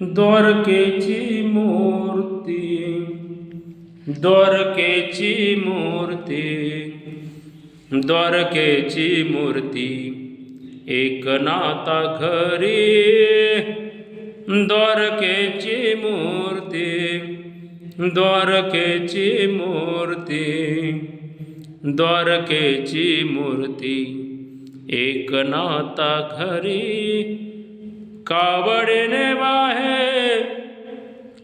द्वारकेची मूर्ती द्वारकेची मूर्ती द्वारकेची मूर्ती एकनाथा घरी द्वारकेची मूर्ती द्वारकेची मूर्ती द्वारकेची मूर्ती एकनाथा घरी कावडीने वाहे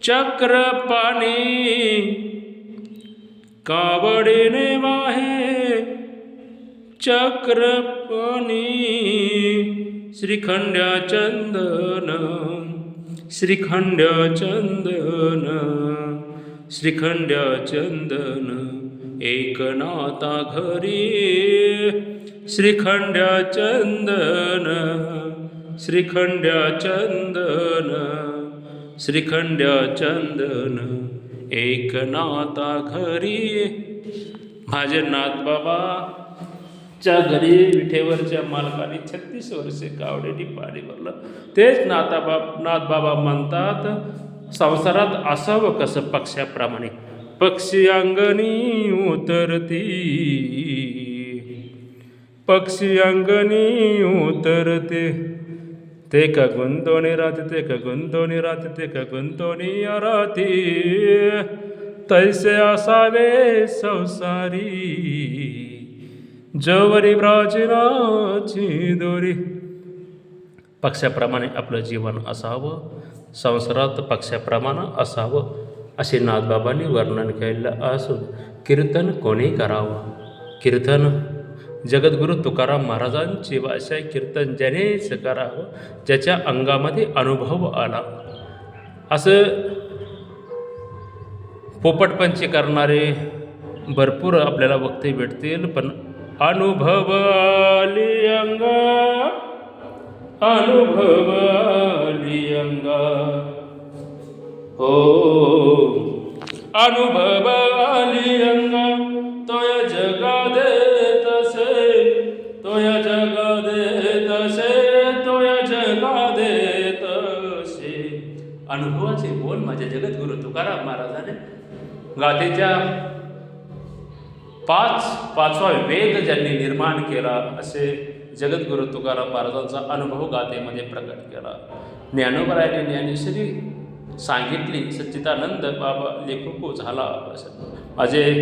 चक्र पाणी कावडीने वाहे चक्र पाणी श्रीखंड चंदन श्रीखंड चंदन श्रीखंड चंदन एकनाथा घरी। श्रीखंड चंदन श्रीखंड चंदन श्रीखंड चंदन एकनाथा घरी. माझे नाथबाबाच्या घरी विठेवरच्या मालकाने छत्तीस वर्षे कावडेनी पाणी भरलं. तेच नाथाबाब नाथबाबा म्हणतात संसारात असावं कसं पक्ष्याप्रमाणे? पक्षी अंगणी उतरती. पक्षी अंगणी उतरते. ते का गुंतवणी राती ते का गुंतवणी राती. ते का गुंतवणी राहते तैसे असावे संसारी. जवरी ब्राजिराची दोरी पक्षाप्रमाणे आपलं जीवन असावं संसारात पक्षाप्रमाणे असावं असे नाथबाबांनी वर्णन केलेलं असून कीर्तन कोणी करावं? कीर्तन जगद्गुरू तुकाराम महाराजांची भाषा कीर्तन ज्याने करावं ज्याच्या अंगामध्ये अनुभव आला. असं पोपटपंची करणारे भरपूर आपल्याला वक्ते भेटतील पण अनुभव आली अंगा अनुभव आली अंगा. हो अनुभव आली अंगा. अनुभवाचे बोल माझ्या जगद्गुरु तुकाराम महाराजाने गाथेच्या पाच पाचवा वेद ज्यांनी निर्माण केला असे जगद्गुरु तुकाराम महाराजांचा अनुभव गाथेमध्ये प्रकट केला. ज्ञानोबरायने ज्ञानेश्वरी सांगितली सच्चिदानंद बाबा लेखको झाला असं माझे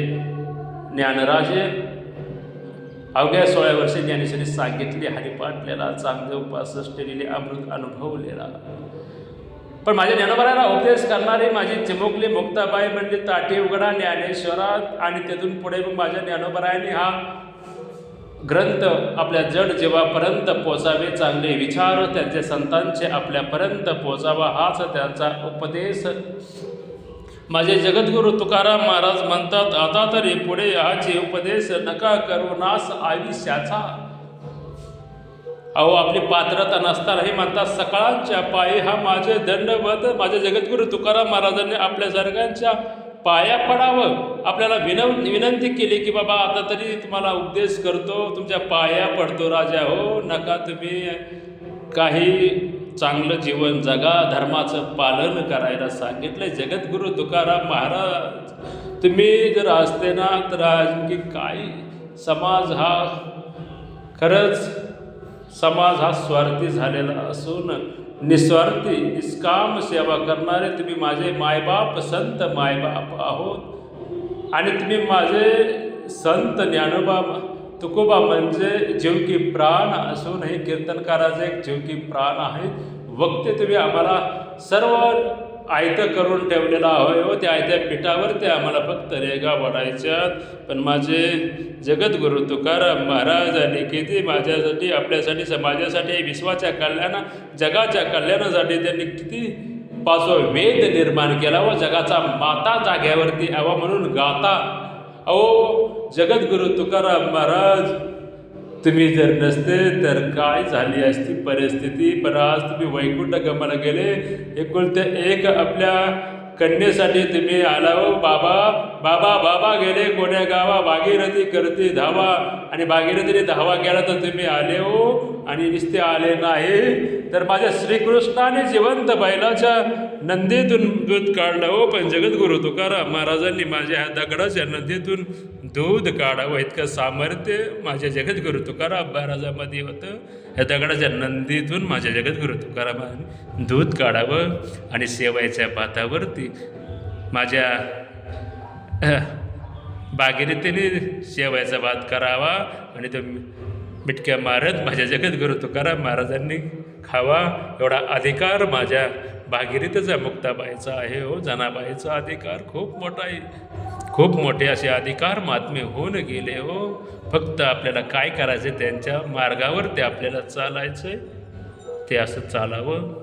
ज्ञानराजे अवघ्या सोळा वर्षी ज्ञानेश्वरी सांगितली हरिपाटलेला लिहिला चांगले उपासष्ट लिहिले अमृत अनुभवलेला. पण माझ्या ज्ञानोबाला उपदेश करणारी माझी चिमुकली मुक्ताबाई म्हणजे ताटी उघडा ज्ञानेश्वरात आणि तिथून पुढे मग माझ्या ज्ञानोबरायाने हा ग्रंथ आपल्या जड जीवापर्यंत पोचावे चांगले विचार त्यांचे संतांचे आपल्यापर्यंत पोचावा हाच त्यांचा उपदेश. माझे जगद्गुरु तुकाराम महाराज म्हणतात आता तरी पुढे हाचे उपदेश नका करू नास आयुष्याचा अहो आपली पात्रता नसतानाही म्हणतात सकाळच्या पायी हा माझे दंडवत माझे जगद्गुरु तुकाराम महाराजांनी आपल्या सर्गांच्या पाया पडावं. आपल्याला विनव विनंती केली की बाबा आता तरी तुम्हाला उपदेश करतो तुमच्या पाया पडतो राजा हो नका तुम्ही काही चांगलं जीवन जगा धर्माचं पालन करायला सांगितलं जगद्गुरु तुकाराम महाराज. तुम्ही जर असते ना तर आणखी काय समाज हा खरंच समाज हा स्वार्थी झालेला असून निस्वार्थी निष्काम सेवा करणारे तुम्ही माझे मायबाप संत मायबाप आहोत. आणि तुम्ही माझे संत ज्ञानोबा तुकोबा म्हणजे जीव की प्राण असूनही कीर्तनकाराचे एक जीव की प्राण आहे वक्ते तुम्ही आम्हाला सर्व आयतं करून ठेवलेलं आहे हो त्या आयत्या पिठावर ते आम्हाला फक्त रेगा वाढायच्यात. पण माझे जगद्गुरु तुकाराम महाराजांनी किती माझ्यासाठी आपल्यासाठी समाजासाठी विश्वाच्या कल्याणा जगाच्या कल्याणासाठी त्यांनी किती पाचवा वेद निर्माण केला व जगाचा माता जाग्यावरती यावा म्हणून गाता अहो जगद्गुरु तुकाराम महाराज तुम्ही जर नसते तर काय झाली असती परिस्थिती? पण आज तुम्ही वैकुंठ गमन गेले एकुलते एक आपल्या कन्येसाठी तुम्ही आला हो बाबा. बाबा बाबा गेले कोण्या गावा? भागीरथी करते धावा. आणि भागीरथीने धावा केला तर तुम्ही आले हो. आणि निस्ते आले नाही. तर माझ्या श्रीकृष्णाने जिवंत बैलाच्या नंदीतून दूध काढलं हो. पण जगद्गुरु तुकाराम महाराजांनी माझ्या ह्या दगडाच्या नंदीतून दूध काढावं. इतकं सामर्थ्य माझ्या जगद्गुरु तुकाराम महाराजामध्ये होतं. ह्या दगडाच्या नंदीतून माझ्या जगद्गुरु तुकारामाने दूध काढावं आणि सेवायच्या पातावरती माझ्या बागिरीतीने शेवायचा भात करावा आणि तो मिटक्या मारत माझ्या जगद्गुरु तुकाराम महाराजांनी खावा. एवढा अधिकार माझ्या भागीरथीचा मुक्ताबाईचा आहे हो. जनाबाईचा अधिकार खूप मोठा आहे. खूप मोठे असे अधिकार महात्मे होऊन गेले हो. फक्त आपल्याला काय करायचे त्यांच्या मार्गावर ते आपल्याला चालायचं ते असं चालावं.